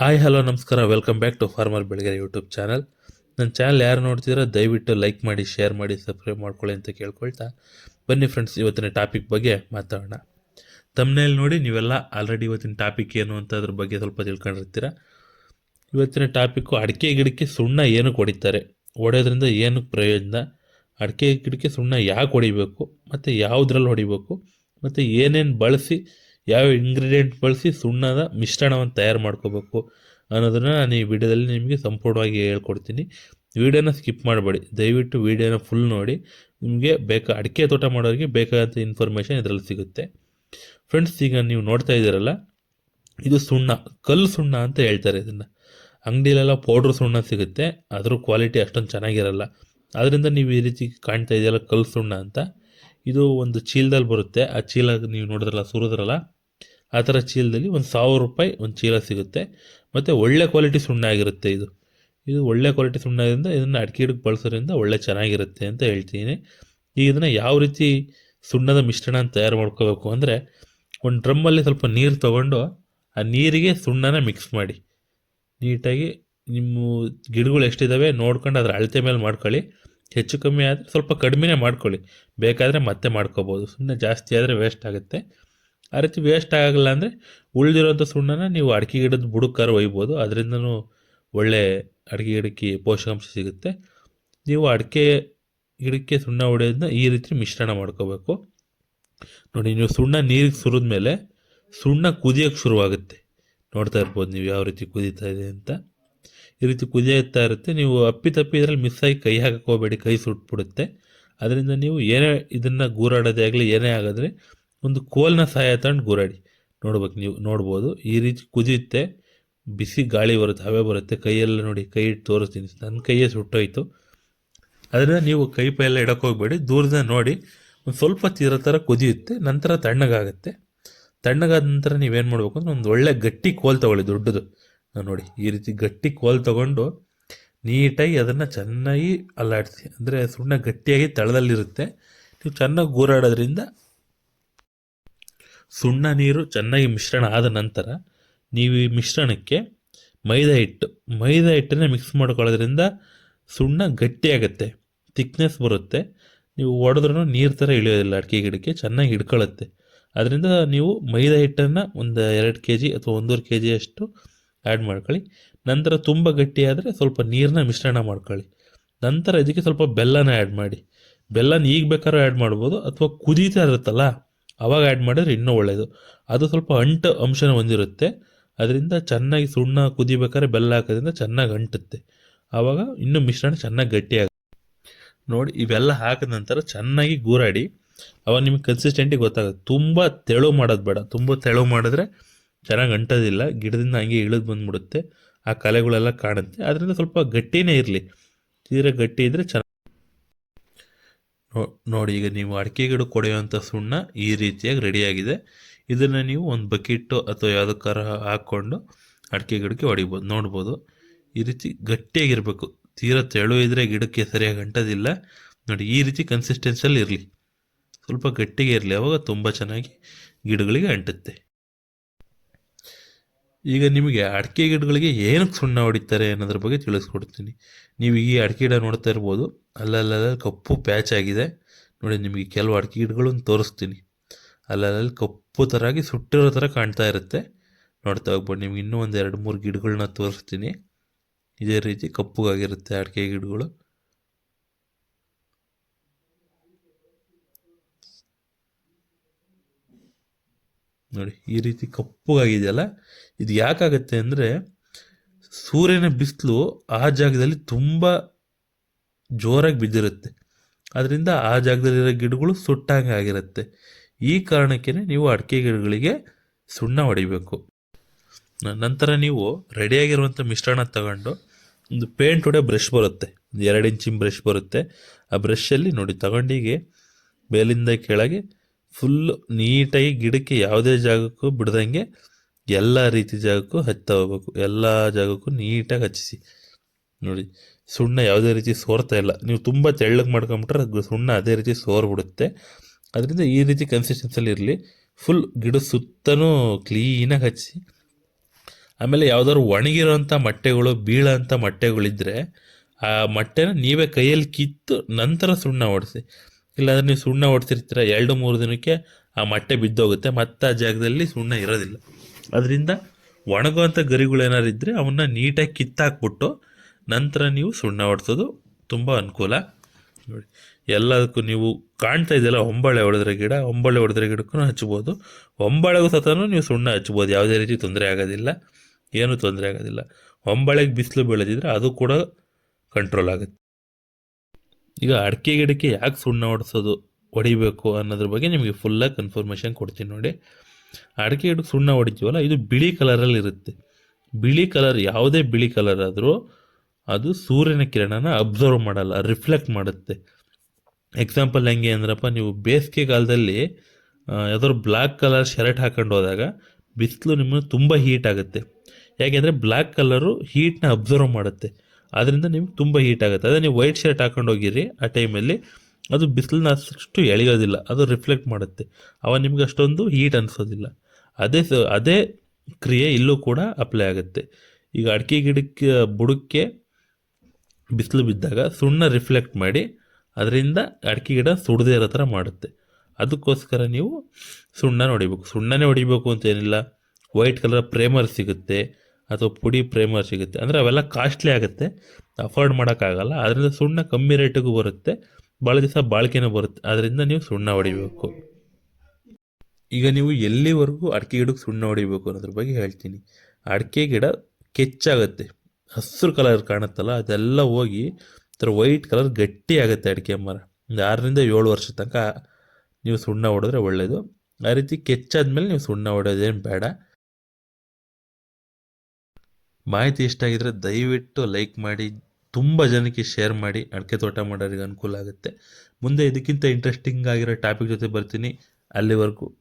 Hi hello ನಮಸ್ಕಾರ. Welcome back to farmer Belagere YouTube channel ನನ್ನ channel ಯಾರು ನೋಡ್ತಿದ್ರೆ, ದಯವಿಟ್ಟು ಲೈಕ್ ಮಾಡಿ ಶೇರ್ ಮಾಡಿ ಸಬ್ಸ್ಕ್ರೈಬ್ ಮಾಡ್ಕೊಳ್ಳಿ ಅಂತ ಕೇಳ್ಕೊಳ್ತಾ ಬನ್ನಿ ಫ್ರೆಂಡ್ಸ್ ಇವತ್ತಿನ ಟಾಪಿಕ್ ಬಗ್ಗೆ ಮಾತಾಡೋಣ. ತಮ್ಮನೇಲಿ ನೋಡಿ, ನೀವೆಲ್ಲ ಆಲ್ರೆಡಿ ಇವತ್ತಿನ ಟಾಪಿಕ್ ಏನು ಅಂತ ಅದ್ರ ಬಗ್ಗೆ ಸ್ವಲ್ಪ ತಿಳ್ಕೊಂಡಿರ್ತೀರ? ಇವತ್ತಿನ ಟಾಪಿಕ್ಕು ಅಡಿಕೆ ಗಿಡಕ್ಕೆ ಸುಣ್ಣ ಏನಕ್ಕೆ ಹೊಡಿತಾರೆ ಹೊಡೆಯೋದ್ರಿಂದ ಏನಕ್ಕೆ ಪ್ರಯೋಜನ? ಅಡಿಕೆ ಗಿಡಕ್ಕೆ ಸುಣ್ಣ ಯಾಕೆ ಹೊಡಿಬೇಕು? ಮತ್ತು ಯಾವುದ್ರಲ್ಲಿ ಹೊಡಿಬೇಕು? ಮತ್ತು ಏನೇನು ಬಳಸಿ ಯಾವ ಇಂಗ್ರೀಡಿಯೆಂಟ್ ಬಳಸಿ ಸುಣ್ಣದ ಮಿಶ್ರಣವನ್ನು ತಯಾರು ಮಾಡ್ಕೋಬೇಕು ಅನ್ನೋದನ್ನು ನಾನು ಈ ವಿಡಿಯೋದಲ್ಲಿ ನಿಮಗೆ ಸಂಪೂರ್ಣವಾಗಿ ಹೇಳ್ಕೊಡ್ತೀನಿ. ವಿಡಿಯೋನ ಸ್ಕಿಪ್ ಮಾಡಬೇಡಿ. ದಯವಿಟ್ಟು ವಿಡಿಯೋನ ಫುಲ್ ನೋಡಿ. ನಿಮಗೆ ಬೇಕಾ, ಅಡಿಕೆ ತೋಟ ಮಾಡೋರಿಗೆ ಬೇಕಾದಂಥ ಇನ್ಫಾರ್ಮೇಷನ್ ಇದರಲ್ಲಿ ಸಿಗುತ್ತೆ. ಫ್ರೆಂಡ್ಸ್ ಈಗ ನೀವು ನೋಡ್ತಾ ಇದ್ದೀರಲ್ಲ, ಇದು ಸುಣ್ಣ, ಕಲ್ಲು ಸುಣ್ಣ ಅಂತ ಹೇಳ್ತಾರೆ ಇದನ್ನು. ಅಂಗಡಿಯಲ್ಲೆಲ್ಲ ಪೌಡ್ರ್ ಸುಣ್ಣ ಸಿಗುತ್ತೆ. ಅದ್ರ ಕ್ವಾಲಿಟಿ ಅಷ್ಟೊಂದು ಚೆನ್ನಾಗಿರಲ್ಲ. ಅದರಿಂದ ನೀವು ಈ ರೀತಿ ಕಾಣ್ತಾ ಇದೆಯಲ್ಲ ಕಲ್ಲು ಸುಣ್ಣ ಅಂತ. ಇದು ಒಂದು ಚೀಲದಲ್ಲಿ ಬರುತ್ತೆ. ಆ ಚೀಲ ನೀವು ನೋಡಿದ್ರಲ್ಲ, ಸುರಿದ್ರಲ್ಲ, ಆ ಥರ ಚೀಲದಲ್ಲಿ ಒಂದು ಸಾವಿರ ರೂಪಾಯಿ ಒಂದು ಚೀಲ ಸಿಗುತ್ತೆ. ಮತ್ತು ಒಳ್ಳೆ ಕ್ವಾಲಿಟಿ ಸುಣ್ಣ ಆಗಿರುತ್ತೆ ಇದು. ಇದು ಒಳ್ಳೆ ಕ್ವಾಲಿಟಿ ಸುಣ್ಣದಿಂದ ಇದನ್ನು ಅಡಿಕೆ ಗಿಡಕ್ಕೆ ಬಳಸೋದ್ರಿಂದ ಒಳ್ಳೆ ಚೆನ್ನಾಗಿರುತ್ತೆ ಅಂತ ಹೇಳ್ತೀನಿ. ಈಗ ಇದನ್ನು ಯಾವ ರೀತಿ ಸುಣ್ಣದ ಮಿಶ್ರಣ ತಯಾರು ಮಾಡ್ಕೋಬೇಕು ಅಂದರೆ, ಒಂದು ಡ್ರಮ್ಮಲ್ಲಿ ಸ್ವಲ್ಪ ನೀರು ತೊಗೊಂಡು ಆ ನೀರಿಗೆ ಸುಣ್ಣನ ಮಿಕ್ಸ್ ಮಾಡಿ. ನೀಟಾಗಿ ನಿಮ್ಮ ಗಿಡಗಳು ಎಷ್ಟಿದ್ದಾವೆ ನೋಡ್ಕೊಂಡು ಅದರ ಅಳತೆ ಮೇಲೆ ಮಾಡ್ಕೊಳ್ಳಿ. ಹೆಚ್ಚು ಕಮ್ಮಿ ಆದರೆ ಸ್ವಲ್ಪ ಕಡಿಮೆನೇ ಮಾಡ್ಕೊಳ್ಳಿ. ಬೇಕಾದರೆ ಮತ್ತೆ ಮಾಡ್ಕೋಬೋದು. ಸುಮ್ಮನೆ ಜಾಸ್ತಿ ಆದರೆ ವೇಸ್ಟ್ ಆಗುತ್ತೆ. ಆ ರೀತಿ ವೇಸ್ಟ್ ಆಗಲ್ಲ ಅಂದರೆ ಉಳಿದಿರೋಂಥ ಸುಣ್ಣನ ನೀವು ಅಡಿಕೆ ಗಿಡದ ಬುಡಕ್ಕಾರ ಒಯ್ಬೋದು. ಅದರಿಂದನೂ ಒಳ್ಳೆ ಅಡಿಕೆ ಗಿಡಕ್ಕೆ ಪೋಷಕಾಂಶ ಸಿಗುತ್ತೆ. ನೀವು ಅಡಿಕೆ ಗಿಡಕ್ಕೆ ಸುಣ್ಣ ಹೊಡೆಯೋದನ್ನ ಈ ರೀತಿ ಮಿಶ್ರಣ ಮಾಡ್ಕೋಬೇಕು. ನೋಡಿ, ನೀವು ಸುಣ್ಣ ನೀರಿಗೆ ಸುರಿದ ಮೇಲೆ ಸುಣ್ಣ ಕುದಿಯೋಕ್ಕೆ ಶುರುವಾಗುತ್ತೆ. ನೋಡ್ತಾ ಇರ್ಬೋದು ನೀವು ಯಾವ ರೀತಿ ಕುದೀತಾ ಇದೆ ಅಂತ. ಈ ರೀತಿ ಕುದಿಯುತ್ತಾ ಇರುತ್ತೆ. ನೀವು ಅಪ್ಪಿ ತಪ್ಪಿ ಇದರಲ್ಲಿ ಮಿಸ್ ಆಗಿ ಕೈ ಹಾಕಕ್ಕೆ ಹೋಗಬೇಡಿ, ಕೈ ಸುಟ್ಬಿಡುತ್ತೆ. ಅದರಿಂದ ನೀವು ಏನೇ ಇದನ್ನು ಗೂರಾಡೋದೇ ಆಗಲಿ, ಏನೇ ಆಗಿದ್ರೆ ಒಂದು ಕೋಲ್ನ ಸಹಾಯ ತಗೊಂಡು ಗೂರಾಡಿ. ನೋಡ್ಬೇಕು ನೀವು, ನೋಡ್ಬೋದು. ಈ ರೀತಿ ಕುದಿಯುತ್ತೆ. ಬಿಸಿ ಗಾಳಿ ಬರುತ್ತೆ, ಹವೆ ಬರುತ್ತೆ. ಕೈಯೆಲ್ಲ ನೋಡಿ, ಕೈ ತೋರಿಸ್ತೀನಿ. ನನ್ನ ಕೈಯೇ ಸುಟ್ಟೋಯ್ತು. ಅದರಿಂದ ನೀವು ಕೈ ಪೈ ಎಲ್ಲ ಇಡಕ್ಕೆ ಹೋಗಬೇಡಿ. ದೂರದಿಂದ ನೋಡಿ, ಒಂದು ಸ್ವಲ್ಪ ತೀರ ಥರ ಕುದಿಯುತ್ತೆ. ನಂತರ ತಣ್ಣಗಾಗುತ್ತೆ. ತಣ್ಣಗಾದ ನಂತರ ನೀವೇನು ಮಾಡಬೇಕು ಅಂದ್ರೆ ಒಂದು ಒಳ್ಳೆ ಗಟ್ಟಿ ಕೋಲ್ ತಗೊಳ್ಳಿ, ದೊಡ್ಡದು. ನೋಡಿ, ಈ ರೀತಿ ಗಟ್ಟಿ ಕೋಲ್ ತಗೊಂಡು ನೀಟಾಗಿ ಅದನ್ನು ಚೆನ್ನಾಗಿ ಅಲ್ಲಾಡಿಸಿ. ಅಂದರೆ ಸುಣ್ಣ ಗಟ್ಟಿಯಾಗಿ ತಳದಲ್ಲಿರುತ್ತೆ. ನೀವು ಚೆನ್ನಾಗಿ ಗೂರಾಡೋದ್ರಿಂದ ಸುಣ್ಣ ನೀರು ಚೆನ್ನಾಗಿ ಮಿಶ್ರಣ ಆದ ನಂತರ ನೀವು ಈ ಮಿಶ್ರಣಕ್ಕೆ ಮೈದಾ ಹಿಟ್ಟು, ಮೈದಾ ಹಿಟ್ಟನ್ನ ಮಿಕ್ಸ್ ಮಾಡ್ಕೊಳ್ಳೋದ್ರಿಂದ ಸುಣ್ಣ ಗಟ್ಟಿಯಾಗುತ್ತೆ ತಿಕ್ನೆಸ್ ಬರುತ್ತೆ. ನೀವು ಒಡೆದ್ರೂ ನೀರು ಥರ ಇಳಿಯೋದಿಲ್ಲ ಅಡಿಕೆ ಗಿಡಕ್ಕೆ, ಚೆನ್ನಾಗಿ ಹಿಡ್ಕೊಳ್ಳುತ್ತೆ ಅದರಿಂದ ನೀವು ಮೈದಾ ಹಿಟ್ಟನ್ನು ಒಂದು ಎರಡು ಕೆ ಜಿ ಅಥವಾ ಒಂದೂವರೆ ಕೆ ಜಿಯಷ್ಟು ಆ್ಯಡ್ ಮಾಡ್ಕೊಳ್ಳಿ. ನಂತರ ತುಂಬ ಗಟ್ಟಿಯಾದರೆ ಸ್ವಲ್ಪ ನೀರನ್ನ ಮಿಶ್ರಣ ಮಾಡ್ಕೊಳ್ಳಿ. ನಂತರ ಇದಕ್ಕೆ ಸ್ವಲ್ಪ ಬೆಲ್ಲನ ಆ್ಯಡ್ ಮಾಡಿ. ಬೆಲ್ಲನ ಈಗ ಬೇಕಾದ್ರೂ ಆ್ಯಡ್ ಮಾಡ್ಬೋದು ಅಥವಾ ಕುದೀತಾ ಇರುತ್ತಲ್ಲ, ಅವಾಗ ಆ್ಯಡ್ ಮಾಡಿದ್ರೆ ಇನ್ನೂ ಒಳ್ಳೆಯದು ಅದು ಸ್ವಲ್ಪ ಅಂಟು ಅಂಶನ ಹೊಂದಿರುತ್ತೆ. ಅದರಿಂದ ಚೆನ್ನಾಗಿ ಸುಣ್ಣ ಕುದಿಬೇಕಾದ್ರೆ ಬೆಲ್ಲ ಹಾಕೋದ್ರಿಂದ ಚೆನ್ನಾಗಿ ಅಂಟುತ್ತೆ. ಆವಾಗ ಇನ್ನೂ ಮಿಶ್ರಣ ಚೆನ್ನಾಗಿ ಗಟ್ಟಿಯಾಗುತ್ತೆ. ನೋಡಿ, ಇವೆಲ್ಲ ಹಾಕಿದ ನಂತರ ಚೆನ್ನಾಗಿ ಗೂರಾಡಿ. ಅವಾಗ ನಿಮಗೆ ಕನ್ಸಿಸ್ಟೆಂಟಿಗೆ ಗೊತ್ತಾಗುತ್ತೆ. ತುಂಬ ತೆಳು ಮಾಡೋದು ಬೇಡ. ತುಂಬ ತೆಳು ಮಾಡಿದ್ರೆ ಚೆನ್ನಾಗಿ ಅಂಟೋದಿಲ್ಲ, ಗಿಡದಿಂದ ಹಂಗೆ ಇಳಿದು ಬಂದ್ಬಿಡುತ್ತೆ, ಆ ಕಲೆಗಳೆಲ್ಲ ಕಾಣುತ್ತೆ. ಅದರಿಂದ ಸ್ವಲ್ಪ ಗಟ್ಟಿನೇ ಇರಲಿ. ತೀರಾ ಗಟ್ಟಿ ಇದ್ದರೆ ಚೆನ್ನಾಗಿ ನೋಡಿ, ಈಗ ನೀವು ಅಡಿಕೆ ಗಿಡ ಕೊಡೆಯುವಂಥ ಸುಣ್ಣ ಈ ರೀತಿಯಾಗಿ ರೆಡಿಯಾಗಿದೆ. ಇದನ್ನು ನೀವು ಒಂದು ಬಕೆಟು ಅಥವಾ ಯಾವುದಕ್ಕಾರ ಹಾಕ್ಕೊಂಡು ಅಡಿಕೆ ಗಿಡಕ್ಕೆ ಹೊಡಿಬೋದು, ನೋಡ್ಬೋದು. ಈ ರೀತಿ ಗಟ್ಟಿಯಾಗಿರಬೇಕು. ತೀರಾ ತೆಳು ಇದ್ದರೆ ಗಿಡಕ್ಕೆ ಸರಿಯಾಗಿ ಅಂಟೋದಿಲ್ಲ. ನೋಡಿ, ಈ ರೀತಿ ಕನ್ಸಿಸ್ಟೆನ್ಸಲ್ಲಿ ಇರಲಿ. ಸ್ವಲ್ಪ ಗಟ್ಟಿಗೆ ಇರಲಿ. ಅವಾಗ ತುಂಬ ಚೆನ್ನಾಗಿ ಗಿಡಗಳಿಗೆ ಅಂಟುತ್ತೆ. ಈಗ ನಿಮಗೆ ಅಡಿಕೆ ಗಿಡಗಳಿಗೆ ಏನಕ್ಕೆ ಸುಣ್ಣ ಹೊಡಿತಾರೆ ಅನ್ನೋದ್ರ ಬಗ್ಗೆ ತಿಳಿಸ್ಕೊಡ್ತೀನಿ. ನೀವು ಈ ಅಡಿಕೆ ಗಿಡ ನೋಡ್ತಾ ಇರ್ಬೋದು. ಅಲ್ಲಲ್ಲಲ್ಲಿ ಕಪ್ಪು ಪ್ಯಾಚ್ ಆಗಿದೆ. ನೋಡಿ, ನಿಮಗೆ ಕೆಲವು ಅಡಿಕೆ ಗಿಡಗಳನ್ನು ತೋರಿಸ್ತೀನಿ. ಅಲ್ಲಲ್ಲಿ ಕಪ್ಪು ಥರ ಆಗಿ ಸುಟ್ಟಿರೋ ಥರ ಕಾಣ್ತಾ ಇರುತ್ತೆ. ನೋಡ್ತಾ ಹೋಗ್ಬೋದು. ನಿಮ್ಗೆ ಇನ್ನೂ ಒಂದು ಎರಡು ಮೂರು ಗಿಡಗಳನ್ನ ತೋರಿಸ್ತೀನಿ. ಇದೇ ರೀತಿ ಕಪ್ಪುಗಾಗಿರುತ್ತೆ ಅಡಿಕೆ ಗಿಡಗಳು. ನೋಡಿ, ಈ ರೀತಿ ಕಪ್ಪಗಾಗಿದೆಯಲ್ಲ? ಇದು ಯಾಕಾಗತ್ತೆ ಅಂದರೆ, ಸೂರ್ಯನ ಬಿಸಿಲು ಆ ಜಾಗದಲ್ಲಿ ತುಂಬ ಜೋರಾಗಿ ಬಿದ್ದಿರುತ್ತೆ. ಅದರಿಂದ ಆ ಜಾಗದಲ್ಲಿರೋ ಗಿಡಗಳು ಸುಟ್ಟಂಗೆ ಆಗಿರುತ್ತೆ. ಈ ಕಾರಣಕ್ಕೆ ನೀವು ಅಡಿಕೆ ಗಿಡಗಳಿಗೆ ಸುಣ್ಣ ಹೊಡಿಬೇಕು. ನಂತರ ನೀವು ರೆಡಿಯಾಗಿರುವಂಥ ಮಿಶ್ರಣ ತಗೊಂಡು ಒಂದು ಪೇಂಟ್ ಹೊಡೆ ಬ್ರಷ್ ಬರುತ್ತೆ. ಒಂದು ಎರಡು ಇಂಚಿನ ಬ್ರಷ್ ಬರುತ್ತೆ. ಆ ಬ್ರಷಲ್ಲಿ ನೋಡಿ ತಗೊಂಡಿಗೆ ಮೇಲಿಂದ ಕೆಳಗೆ ಫುಲ್ಲು ನೀಟಾಗಿ ಗಿಡಕ್ಕೆ ಯಾವುದೇ ಜಾಗಕ್ಕೂ ಬಿಡ್ದಂಗೆ ಎಲ್ಲ ರೀತಿ ಜಾಗಕ್ಕೂ ಹಚ್ತಾ ಹೋಗ್ಬೇಕು. ಎಲ್ಲ ಜಾಗಕ್ಕೂ ನೀಟಾಗಿ ಹಚ್ಚಿಸಿ. ನೋಡಿ, ಸುಣ್ಣ ಯಾವುದೇ ರೀತಿ ಸೋರ್ತಾ ಇಲ್ಲ. ನೀವು ತುಂಬ ತೆಳ್ಳಗೆ ಮಾಡ್ಕೊಂಬಿಟ್ರೆ ಸುಣ್ಣ ಅದೇ ರೀತಿ ಸೋರ್ಬಿಡುತ್ತೆ. ಅದರಿಂದ ಈ ರೀತಿ ಕನ್ಸಿಸ್ಟೆನ್ಸಲ್ಲಿ ಇರಲಿ. ಫುಲ್ ಗಿಡ ಸುತ್ತನೂ ಕ್ಲೀನಾಗಿ ಹಚ್ಚಿ ಆಮೇಲೆ ಯಾವ್ದಾದ್ರು ಒಣಗಿರೋಂಥ ಮೊಟ್ಟೆಗಳು, ಬೀಳೋಂಥ ಮೊಟ್ಟೆಗಳಿದ್ದರೆ ಆ ಮೊಟ್ಟೆನ ನೀವೇ ಕೈಯಲ್ಲಿ ಕಿತ್ತು ನಂತರ ಸುಣ್ಣ ಹೊಡಿಸಿ ಇಲ್ಲಾಂದ್ರೆ ನೀವು ಸುಣ್ಣ ಹೊಡ್ತಿರ್ತೀರ ಎರಡು ಮೂರು ದಿನಕ್ಕೆ ಆ ಮೊಟ್ಟೆ ಬಿದ್ದೋಗುತ್ತೆ, ಮತ್ತೆ ಆ ಜಾಗದಲ್ಲಿ ಸುಣ್ಣ ಇರೋದಿಲ್ಲ. ಅದರಿಂದ ಒಣಗುವಂಥ ಗರಿಗಳು ಏನಾರು ಇದ್ದರೆ ಅವನ್ನ ನೀಟಾಗಿ ಕಿತ್ತಾಕ್ಬಿಟ್ಟು ನಂತರ ನೀವು ಸುಣ್ಣ ಹೊಡ್ಸೋದು ತುಂಬ ಅನುಕೂಲ. ನೋಡಿ, ಎಲ್ಲದಕ್ಕೂ ನೀವು ಕಾಣ್ತಾ ಇದೆಯಲ್ಲ ಹೊಂಬಾಳೆ ಹೊಡೆದ್ರೆ ಗಿಡ ಹೊಂಬಾಳೆ ಹೊಡೆದ್ರೆ ಗಿಡಕ್ಕೂ ಹಚ್ಬೋದು. ಹೊಂಬಾಳೆಗೂ ಸತನೂ ನೀವು ಸುಣ್ಣ ಹಚ್ಬೋದು, ಯಾವುದೇ ರೀತಿ ತೊಂದರೆ ಆಗೋದಿಲ್ಲ. ಏನೂ ತೊಂದರೆ ಆಗೋದಿಲ್ಲ. ಹೊಂಬಾಳೆಗೆ ಬಿಸಿಲು ಬೆಳೆದಿದ್ರೆ ಅದು ಕೂಡ ಕಂಟ್ರೋಲ್ ಆಗುತ್ತೆ. ಈಗ ಅಡಿಕೆ ಗಿಡಕ್ಕೆ ಯಾಕೆ ಸುಣ್ಣ ಹೊಡೆಸೋದು ಹೊಡಿಬೇಕು ಅನ್ನೋದ್ರ ಬಗ್ಗೆ ನಿಮಗೆ ಫುಲ್ಲಾಗಿ ಕನ್ಫರ್ಮೇಷನ್ ಕೊಡ್ತೀನಿ ನೋಡಿ. ಅಡಿಕೆ ಗಿಡಕ್ಕೆ ಸುಣ್ಣ ಹೊಡಿತೀವಲ್ಲ, ಇದು ಬಿಳಿ ಕಲರಲ್ಲಿ ಇರುತ್ತೆ. ಬಿಳಿ ಕಲರ್ ಯಾವುದೇ ಬಿಳಿ ಕಲರ್ ಆದರೂ ಅದು ಸೂರ್ಯನ ಕಿರಣನ ಅಬ್ಸರ್ವ್ ಮಾಡಲ್ಲ ರಿಫ್ಲೆಕ್ಟ್ ಮಾಡುತ್ತೆ. ಎಕ್ಸಾಂಪಲ್ ಹೆಂಗೆ ಅಂದ್ರಪ್ಪ, ನೀವು ಬೇಸಿಗೆ ಕಾಲದಲ್ಲಿ ಯಾವ್ದಾದ್ರು ಬ್ಲ್ಯಾಕ್ ಕಲರ್ ಶರ್ಟ್ ಹಾಕೊಂಡು ಹೋದಾಗ ಬಿಸಿಲು ನಿಮ್ಮನ್ನು ತುಂಬ ಹೀಟ್ ಆಗುತ್ತೆ. ಯಾಕೆಂದರೆ ಬ್ಲ್ಯಾಕ್ ಕಲರು ಹೀಟ್ನ ಅಬ್ಸರ್ವ್ ಮಾಡುತ್ತೆ. ಅದರಿಂದ ನಿಮ್ಗೆ ತುಂಬ ಹೀಟ್ ಆಗುತ್ತೆ. ಅದೇ ನೀವು ವೈಟ್ ಶರ್ಟ್ ಹಾಕೊಂಡು ಹೋಗಿರಿ ಆ ಟೈಮಲ್ಲಿ ಅದು ಬಿಸಿಲನ್ನ ಅಷ್ಟು ಎಳೆಯೋದಿಲ್ಲ. ಅದು ರಿಫ್ಲೆಕ್ಟ್ ಮಾಡುತ್ತೆ. ಅವ ನಿಮ್ಗೆ ಅಷ್ಟೊಂದು ಹೀಟ್ ಅನಿಸೋದಿಲ್ಲ. ಅದೇ ಅದೇ ಕ್ರಿಯೆ ಇಲ್ಲೂ ಕೂಡ ಅಪ್ಲೈ ಆಗುತ್ತೆ. ಈಗ ಅಡಿಕೆ ಗಿಡಕ್ಕೆ, ಬುಡಕ್ಕೆ ಬಿಸಿಲು ಬಿದ್ದಾಗ ಸುಣ್ಣ ರಿಫ್ಲೆಕ್ಟ್ ಮಾಡಿ, ಅದರಿಂದ ಅಡಿಕೆ ಗಿಡ ಸುಡದೇ ಇರೋ ಥರ ಮಾಡುತ್ತೆ. ಅದಕ್ಕೋಸ್ಕರ ನೀವು ಸುಣ್ಣನ ಹೊಡಿಬೇಕು ಸುಣ್ಣನೇ ಹೊಡಿಬೇಕು ಅಂತೇನಿಲ್ಲ ವೈಟ್ ಕಲರ್ ಪ್ರೇಮರ್ ಸಿಗುತ್ತೆ. ಅಥವಾ ಪುಡಿ ಪ್ರೇಮರ್ ಸಿಗುತ್ತೆ. ಅಂದರೆ ಅವೆಲ್ಲ ಕಾಸ್ಟ್ಲಿ ಆಗುತ್ತೆ. ಅಫೋರ್ಡ್ ಮಾಡೋಕ್ಕಾಗಲ್ಲ. ಅದರಿಂದ ಸುಣ್ಣ ಕಮ್ಮಿ ರೇಟಿಗೂ ಬರುತ್ತೆ. ಭಾಳ ದಿವಸ ಬಾಳಿಕೆನೂ ಬರುತ್ತೆ. ಅದರಿಂದ ನೀವು ಸುಣ್ಣ ಹೊಡಿಬೇಕು. ಈಗ ನೀವು ಎಲ್ಲಿವರೆಗೂ ಅಡಿಕೆ ಗಿಡಕ್ಕೆ ಸುಣ್ಣ ಹೊಡಿಬೇಕು ಅನ್ನೋದ್ರ ಬಗ್ಗೆ ಹೇಳ್ತೀನಿ. ಅಡಿಕೆ ಗಿಡ ಕೆಚ್ಚಾಗುತ್ತೆ. ಹಸಿರು ಕಲರ್ ಕಾಣುತ್ತಲ್ಲ, ಅದೆಲ್ಲ ಹೋಗಿ ಥರ ವೈಟ್ ಕಲರ್ ಗಟ್ಟಿ ಆಗುತ್ತೆ ಅಡಿಕೆ ಮರ. ಒಂದು ಆರರಿಂದ ಏಳು ವರ್ಷ ತನಕ ನೀವು ಸುಣ್ಣ ಹೊಡೆದ್ರೆ ಒಳ್ಳೆಯದು ಆ ರೀತಿ ಕೆಚ್ಚಾದ್ಮೇಲೆ ನೀವು ಸುಣ್ಣ ಹೊಡೆಯೋದೇನು ಬೇಡ. ಮಾಹಿತಿ ಇಷ್ಟ ಆಗಿದ್ರೆ ದಯವಿಟ್ಟು ಲೈಕ್ ಮಾಡಿ, ತುಂಬ ಜನಕ್ಕೆ ಶೇರ್ ಮಾಡಿ, ಅಡಿಕೆ ತೋಟ ಮಾಡೋರಿಗೆ ಅನುಕೂಲ ಆಗುತ್ತೆ. ಮುಂದೆ ಇದಕ್ಕಿಂತ ಇಂಟ್ರೆಸ್ಟಿಂಗ್ ಆಗಿರೋ ಟಾಪಿಕ್ ಜೊತೆ ಬರ್ತೀನಿ. ಅಲ್ಲಿವರೆಗೂ.